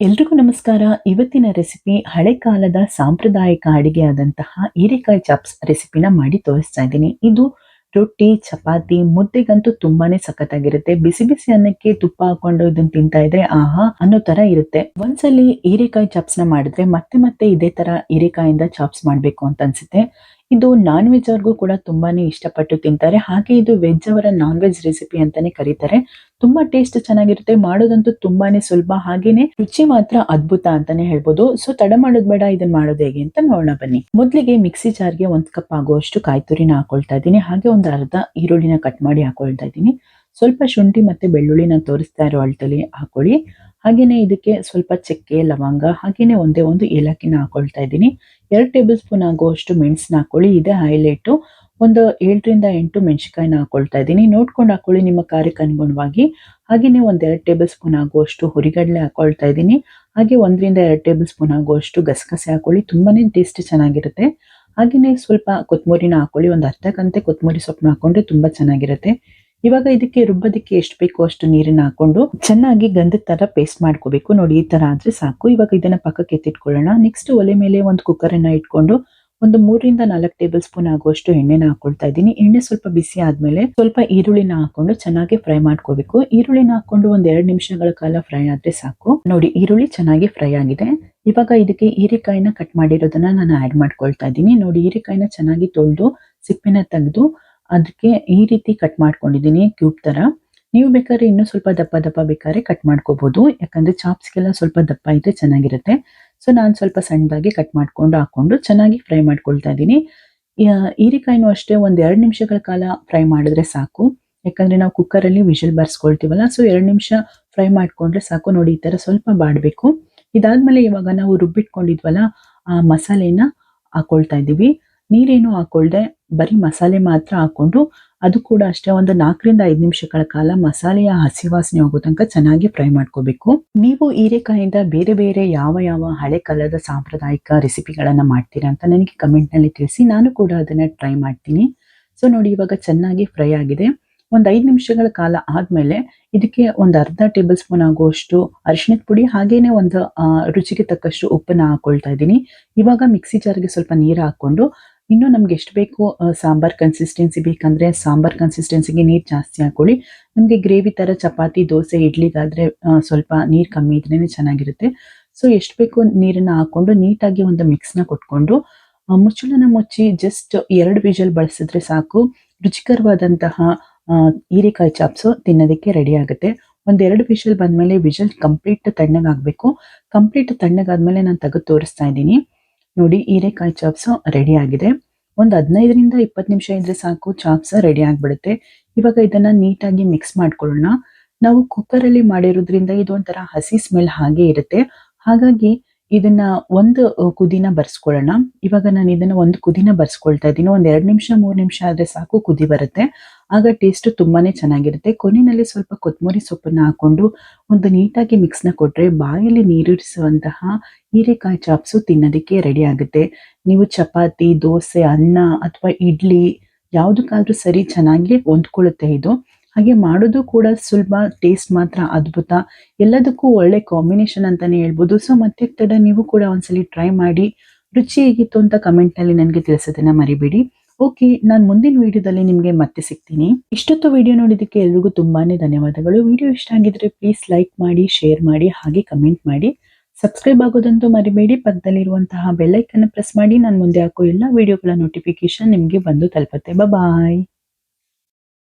ಎಲ್ರಿಗೂ ನಮಸ್ಕಾರ. ಇವತ್ತಿನ ರೆಸಿಪಿ ಹಳೆ ಕಾಲದ ಸಾಂಪ್ರದಾಯಿಕ ಅಡಿಗೆಯಾದಂತಹ ಹೀರೆಕಾಯಿ ಚಾಪ್ಸ್ ರೆಸಿಪಿನ ಮಾಡಿ ತೋರಿಸ್ತಾ ಇದ್ದೀನಿ. ಇದು ರೊಟ್ಟಿ, ಚಪಾತಿ, ಮುದ್ದೆಗಂತೂ ತುಂಬಾನೇ ಸಖತ್ತಾಗಿರುತ್ತೆ. ಬಿಸಿ ಬಿಸಿ ಅನ್ನಕ್ಕೆ ತುಪ್ಪ ಹಾಕೊಂಡು ಇದನ್ನ ತಿಂತಾ ಇದ್ರೆ ಆಹಾ ಅನ್ನೋ ತರ ಇರುತ್ತೆ. ಒಂದ್ಸಲಿ ಹೀರೆಕಾಯಿ ಚಾಪ್ಸ್ನ ಮಾಡಿದ್ರೆ ಮತ್ತೆ ಮತ್ತೆ ಇದೇ ತರ ಹೀರೆಕಾಯಿಂದ ಚಾಪ್ಸ್ ಮಾಡ್ಬೇಕು ಅಂತ ಅನ್ಸುತ್ತೆ. ಇದು ನಾನ್ ವೆಜ್ ಅವ್ರಿಗೂ ಕೂಡ ತುಂಬಾನೇ ಇಷ್ಟಪಟ್ಟು ತಿಂತಾರೆ. ಹಾಗೆ ಇದು ವೆಜ್ ಅವರ ನಾನ್ ವೆಜ್ ರೆಸಿಪಿ ಅಂತಾನೆ ಕರೀತಾರೆ. ತುಂಬಾ ಟೇಸ್ಟ್ ಚೆನ್ನಾಗಿರುತ್ತೆ. ಮಾಡೋದಂತೂ ತುಂಬಾನೇ ಸುಲಭ. ಹಾಗೇನೆ ರುಚಿ ಮಾತ್ರ ಅದ್ಭುತ ಅಂತಾನೆ ಹೇಳ್ಬೋದು. ಸೊ ತಡ ಮಾಡೋದ್ ಬೇಡ. ಇದನ್ನ ಮಾಡೋದು ಹೇಗೆ ಅಂತ ನೋಡೋಣ ಬನ್ನಿ. ಮೊದಲಿಗೆ ಮಿಕ್ಸಿ ಜಾರ್ಗೆ ಒಂದ್ ಕಪ್ ಆಗುವಷ್ಟು ಕಾಯ್ತುರಿನ ಹಾಕೊಳ್ತಾ ಇದ್ದೀನಿ. ಹಾಗೆ ಒಂದು ಅರ್ಧ ಈರುಳ್ಳಿನ ಕಟ್ ಮಾಡಿ ಹಾಕೊಳ್ತಾ ಇದ್ದೀನಿ. ಸ್ವಲ್ಪ ಶುಂಠಿ ಮತ್ತೆ ಬೆಳ್ಳುಳ್ಳಿನ ತೋರಿಸ್ತಾ ಇರೋ ಅಳ್ತಲ್ಲಿ ಹಾಕೊಳ್ಳಿ. ಹಾಗೇನೆ ಇದಕ್ಕೆ ಸ್ವಲ್ಪ ಚಕ್ಕೆ, ಲವಂಗ, ಹಾಗೇನೆ ಒಂದೇ ಒಂದು ಏಲಕ್ಕಿನ ಹಾಕೊಳ್ತಾ ಇದ್ದೀನಿ. ಎರಡು ಟೇಬಲ್ ಸ್ಪೂನ್ ಆಗುವಷ್ಟು ಮೆಣಸನ್ನ ಹಾಕೊಳ್ಳಿ. ಇದೆ ಹೈಲೈಟು. ಒಂದು ಏಳರಿಂದ ಎಂಟು ಮೆಣಸಿಕಾಯಿನ ಹಾಕೊಳ್ತಾ ಇದ್ದೀನಿ. ನೋಡ್ಕೊಂಡು ಹಾಕೊಳ್ಳಿ ನಿಮ್ಮ ಕಾರ್ಯಕ್ಕೆ ಅನುಗುಣವಾಗಿ ಹಾಗೆಯೇ ಒಂದು ಎರಡು ಟೇಬಲ್ ಸ್ಪೂನ್ ಆಗುವಷ್ಟು ಹುರಿಗಡಲೆ ಹಾಕೊಳ್ತಾ ಇದ್ದೀನಿ. ಹಾಗೆ ಒಂದರಿಂದ ಎರಡು ಟೇಬಲ್ ಸ್ಪೂನ್ ಆಗುವಷ್ಟು ಗಸಗಸೆ ಹಾಕೊಳ್ಳಿ. ತುಂಬಾನೇ ಟೇಸ್ಟ್ ಚೆನ್ನಾಗಿರುತ್ತೆ. ಹಾಗೆಯೇ ಸ್ವಲ್ಪ ಕೊತ್ತಂಬರಿನ ಹಾಕೊಳ್ಳಿ. ಒಂದು ಅರ್ಧ ಗಂಟೆ ಕೊತ್ತಂಬರಿ ಸೊಪ್ಪನ್ನ ಹಾಕೊಂಡ್ರೆ ತುಂಬಾ ಚೆನ್ನಾಗಿರುತ್ತೆ. ಇವಾಗ ಇದಕ್ಕೆ ರುಬ್ಬೋದಕ್ಕೆ ಎಷ್ಟು ಬೇಕೋ ಅಷ್ಟು ನೀರನ್ನ ಹಾಕೊಂಡು ಚೆನ್ನಾಗಿ ಗಂಧದ ತರ ಪೇಸ್ಟ್ ಮಾಡ್ಕೋಬೇಕು. ನೋಡಿ, ಈ ತರ ಆದ್ರೆ ಸಾಕು. ಇವಾಗ ಇದನ್ನ ಪಕ್ಕಕ್ಕೆ ಎತ್ತಿಟ್ಕೊಳ್ಳೋಣ. ನೆಕ್ಸ್ಟ್ ಒಲೆ ಮೇಲೆ ಒಂದು ಕುಕ್ಕರ್ ಅನ್ನ ಇಟ್ಕೊಂಡು ಒಂದು ಮೂರರಿಂದ ನಾಲ್ಕು ಟೇಬಲ್ ಸ್ಪೂನ್ ಆಗುವಷ್ಟು ಎಣ್ಣೆನ ಹಾಕೊಳ್ತಾ ಇದ್ದೀನಿ. ಎಣ್ಣೆ ಸ್ವಲ್ಪ ಬಿಸಿ ಆದ್ಮೇಲೆ ಸ್ವಲ್ಪ ಈರುಳ್ಳಿನ ಹಾಕೊಂಡು ಚೆನ್ನಾಗಿ ಫ್ರೈ ಮಾಡ್ಕೋಬೇಕು. ಈರುಳ್ಳಿನ ಹಾಕೊಂಡು ಒಂದ್ ಎರಡು ನಿಮಿಷಗಳ ಕಾಲ ಫ್ರೈ ಆದ್ರೆ ಸಾಕು. ನೋಡಿ, ಈರುಳ್ಳಿ ಚೆನ್ನಾಗಿ ಫ್ರೈ ಆಗಿದೆ. ಇವಾಗ ಇದಕ್ಕೆ ಹೀರೆಕಾಯಿನ ಕಟ್ ಮಾಡಿರೋದನ್ನ ನಾನು ಆಡ್ ಮಾಡ್ಕೊಳ್ತಾ ಇದ್ದೀನಿ. ನೋಡಿ, ಹೀರೆಕಾಯಿನ ಚೆನ್ನಾಗಿ ತೊಳೆದು ಸಿಪ್ಪಿನ ತೆಗೆದು ಅದಕ್ಕೆ ಈ ರೀತಿ ಕಟ್ ಮಾಡ್ಕೊಂಡಿದ್ದೀನಿ ಕ್ಯೂಬ್ ತರ. ನೀವು ಬೇಕಾದ್ರೆ ಇನ್ನೂ ಸ್ವಲ್ಪ ದಪ್ಪ ದಪ್ಪ ಬೇಕಾದ್ರೆ ಕಟ್ ಮಾಡ್ಕೋಬಹುದು ಯಾಕಂದ್ರೆ ಚಾಪ್ಸ್ಗೆಲ್ಲ ಸ್ವಲ್ಪ ದಪ್ಪ ಇದ್ರೆ ಚೆನ್ನಾಗಿರುತ್ತೆ. ಸೊ ನಾನು ಸ್ವಲ್ಪ ಸಣ್ಣದಾಗಿ ಕಟ್ ಮಾಡ್ಕೊಂಡು ಹಾಕೊಂಡು ಚೆನ್ನಾಗಿ ಫ್ರೈ ಮಾಡ್ಕೊಳ್ತಾ ಇದ್ದೀನಿ. ಹೀರೆಕಾಯಿನೂ ಅಷ್ಟೇ ಒಂದ್ ಎರಡು ನಿಮಿಷಗಳ ಕಾಲ ಫ್ರೈ ಮಾಡಿದ್ರೆ ಸಾಕು. ಯಾಕಂದ್ರೆ ನಾವು ಕುಕ್ಕರಲ್ಲಿ ವಿಷಲ್ ಬರ್ಸ್ಕೊಳ್ತೀವಲ್ಲ ಸೊ ಎರಡು ನಿಮಿಷ ಫ್ರೈ ಮಾಡ್ಕೊಂಡ್ರೆ ಸಾಕು. ನೋಡಿ, ಈ ತರ ಸ್ವಲ್ಪ ಬಾಡ್ಬೇಕು. ಇದಾದ್ಮೇಲೆ ಇವಾಗ ನಾವು ರುಬ್ಬಿಟ್ಕೊಂಡಿದ್ವಲ್ಲ ಆ ಮಸಾಲೆನ ಹಾಕೊಳ್ತಾ ಇದ್ದೀವಿ. ನೀರೇನು ಹಾಕೊಳ್ದೆ ಬರೀ ಮಸಾಲೆ ಮಾತ್ರ ಹಾಕೊಂಡು ಅದು ಕೂಡ ಅಷ್ಟೇ ಒಂದು ನಾಲ್ಕರಿಂದ ಐದು ನಿಮಿಷಗಳ ಕಾಲ ಮಸಾಲೆಯ ಹಸಿ ವಾಸನೆ ಹೋಗೋ ತನಕ ಚೆನ್ನಾಗಿ ಫ್ರೈ ಮಾಡ್ಕೋಬೇಕು. ನೀವು ಹೀರೆಕಾಯಿಂದ ಬೇರೆ ಬೇರೆ ಯಾವ ಯಾವ ಹಳೆ ಕಾಲದ ಸಾಂಪ್ರದಾಯಿಕ ರೆಸಿಪಿಗಳನ್ನ ಮಾಡ್ತೀರಾ ಅಂತ ನನಗೆ ಕಮೆಂಟ್ನಲ್ಲಿ ತಿಳಿಸಿ, ನಾನು ಕೂಡ ಅದನ್ನ ಟ್ರೈ ಮಾಡ್ತೀನಿ. ಸೊ ನೋಡಿ, ಇವಾಗ ಚೆನ್ನಾಗಿ ಫ್ರೈ ಆಗಿದೆ. ಒಂದು ಐದು ನಿಮಿಷಗಳ ಕಾಲ ಆದ್ಮೇಲೆ ಇದಕ್ಕೆ ಒಂದು ಅರ್ಧ ಟೇಬಲ್ ಸ್ಪೂನ್ ಆಗುವಷ್ಟು ಅರಿಶಿಣದ ಪುಡಿ, ಹಾಗೇನೆ ಒಂದು ರುಚಿಗೆ ತಕ್ಕಷ್ಟು ಉಪ್ಪನ್ನ ಹಾಕೊಳ್ತಾ ಇದ್ದೀನಿ. ಇವಾಗ ಮಿಕ್ಸಿ ಜಾರ್ಗೆ ಸ್ವಲ್ಪ ನೀರು ಹಾಕೊಂಡು ಇನ್ನು ನಮ್ಗೆ ಎಷ್ಟು ಬೇಕು ಸಾಂಬಾರ್ ಕನ್ಸಿಸ್ಟೆನ್ಸಿ ಬೇಕಂದ್ರೆ ಸಾಂಬಾರ್ ಕನ್ಸಿಸ್ಟೆನ್ಸಿಗೆ ನೀರು ಜಾಸ್ತಿ ಹಾಕೊಳ್ಳಿ. ನಮಗೆ ಗ್ರೇವಿ ತರ ಚಪಾತಿ, ದೋಸೆ, ಇಡ್ಲಿಗಾದ್ರೆ ಸ್ವಲ್ಪ ನೀರು ಕಮ್ಮಿ ಇದ್ರೇನೆ ಚೆನ್ನಾಗಿರುತ್ತೆ. ಸೊ ಎಷ್ಟು ಬೇಕು ನೀರನ್ನ ಹಾಕೊಂಡು ನೀಟಾಗಿ ಒಂದು ಮಿಕ್ಸ್ನ ಕೊಟ್ಕೊಂಡು ಮುಚ್ಚಳನ ಮುಚ್ಚಿ ಜಸ್ಟ್ ಎರಡು ವಿಜಲ್ ಬಳಸಿದ್ರೆ ಸಾಕು. ರುಚಿಕರವಾದಂತಹ ಹೀರೆಕಾಯಿ ಚಾಪ್ಸು ತಿನ್ನೋದಕ್ಕೆ ರೆಡಿ ಆಗುತ್ತೆ. ಒಂದೆರಡು ವಿಷಲ್ ಬಂದ್ಮೇಲೆ ವಿಷಲ್ ಕಂಪ್ಲೀಟ್ ತಣ್ಣಗಾಗಬೇಕು. ಕಂಪ್ಲೀಟ್ ತಣ್ಣಗಾದ್ಮೇಲೆ ನಾನು ತೆಗೆದು ತೋರಿಸ್ತಾ ಇದ್ದೀನಿ. ನೋಡಿ, ಹೀರೆಕಾಯಿ ಚಾಪ್ಸ್ ರೆಡಿ ಆಗಿದೆ. ಒಂದು ಹದಿನೈದರಿಂದ ಇಪ್ಪತ್ತು ನಿಮಿಷ ಇದ್ರೆ ಸಾಕು ಚಾಪ್ಸ್ ರೆಡಿ ಆಗಿಬಿಡುತ್ತೆ. ಇವಾಗ ಇದನ್ನ ನೀಟಾಗಿ ಮಿಕ್ಸ್ ಮಾಡ್ಕೊಳ್ಳೋಣ. ನಾವು ಕುಕ್ಕರಲ್ಲಿ ಮಾಡಿರೋದ್ರಿಂದ ಇದು ಒಂಥರ ಹಸಿ ಸ್ಮೆಲ್ ಹಾಗೆ ಇರುತ್ತೆ. ಹಾಗಾಗಿ ಇದನ್ನ ಒಂದು ಕುದಿನ ಬರ್ಸ್ಕೊಳ್ಳೋಣ. ಇವಾಗ ನಾನು ಇದನ್ನ ಒಂದು ಕುದಿನ ಬರ್ಸ್ಕೊಳ್ತಾ ಇದ್ದೀನಿ. ಒಂದು ಎರಡು ನಿಮಿಷ, ಮೂರು ನಿಮಿಷ ಆದ್ರೆ ಸಾಕು, ಕುದಿ ಬರುತ್ತೆ. ಆಗ ಟೇಸ್ಟ್ ತುಂಬಾನೇ ಚೆನ್ನಾಗಿರುತ್ತೆ. ಕೊನೆಯಲ್ಲಿ ಸ್ವಲ್ಪ ಕೊತ್ತಂಬರಿ ಸೊಪ್ಪನ್ನ ಹಾಕೊಂಡು ಒಂದು ನೀಟಾಗಿ ಮಿಕ್ಸ್ನ ಕೊಟ್ರೆ ಬಾಯಲ್ಲಿ ನೀರಿರಿಸುವಂತಹ ಹೀರೆಕಾಯಿ ಚಾಪ್ಸು ತಿನ್ನೋದಕ್ಕೆ ರೆಡಿ ಆಗುತ್ತೆ. ನೀವು ಚಪಾತಿ, ದೋಸೆ, ಅನ್ನ ಅಥವಾ ಇಡ್ಲಿ ಯಾವುದಕ್ಕಾದ್ರೂ ಸರಿ ಚೆನ್ನಾಗಿ ಹೊಂದ್ಕೊಳ್ಳುತ್ತೆ ಇದು. ಹಾಗೆ ಮಾಡೋದು ಕೂಡ ಸುಲಭ ಟೇಸ್ಟ್ ಮಾತ್ರ ಅದ್ಭುತ. ಎಲ್ಲದಕ್ಕೂ ಒಳ್ಳೆ ಕಾಂಬಿನೇಷನ್ ಅಂತಾನೆ ಹೇಳ್ಬೋದು. ಸೊ ಮತ್ತೆ ತಡ ನೀವು ಕೂಡ ಒಂದ್ಸಲಿ ಟ್ರೈ ಮಾಡಿ, ರುಚಿ ಹೇಗಿತ್ತು ಅಂತ ಕಮೆಂಟ್ನಲ್ಲಿ ನನಗೆ ತಿಳಿಸೋದನ್ನ ಮರಿಬೇಡಿ. ಓಕೆ ನಾನು ಮುಂದಿನ ವಿಡಿಯೋದಲ್ಲಿ ನಿಮಗೆ ಮತ್ತೆ ಸಿಗ್ತೀನಿ. ಇಷ್ಟೊತ್ತು ವಿಡಿಯೋ ನೋಡಿದ್ದಕ್ಕೆ ಎಲ್ರಿಗೂ ತುಂಬಾನೇ ಧನ್ಯವಾದಗಳು. ವಿಡಿಯೋ ಇಷ್ಟ ಆಗಿದ್ರೆ ಪ್ಲೀಸ್ ಲೈಕ್ ಮಾಡಿ ಶೇರ್ ಮಾಡಿ, ಹಾಗೆ ಕಮೆಂಟ್ ಮಾಡಿ. ಸಬ್ಸ್ಕ್ರೈಬ್ ಆಗೋದಂತೂ ಮರಿಬೇಡಿ. ಪಕ್ಕದಲ್ಲಿರುವಂತಹ ಬೆಲ್ಲೈಕನ್ನು ಪ್ರೆಸ್ ಮಾಡಿ. ನಾನು ಮುಂದೆ ಹಾಕೋ ಎಲ್ಲ ವಿಡಿಯೋಗಳ ನೋಟಿಫಿಕೇಶನ್ ನಿಮಗೆ ಬಂದು ತಲುಪುತ್ತೆ. ಬಾಯ್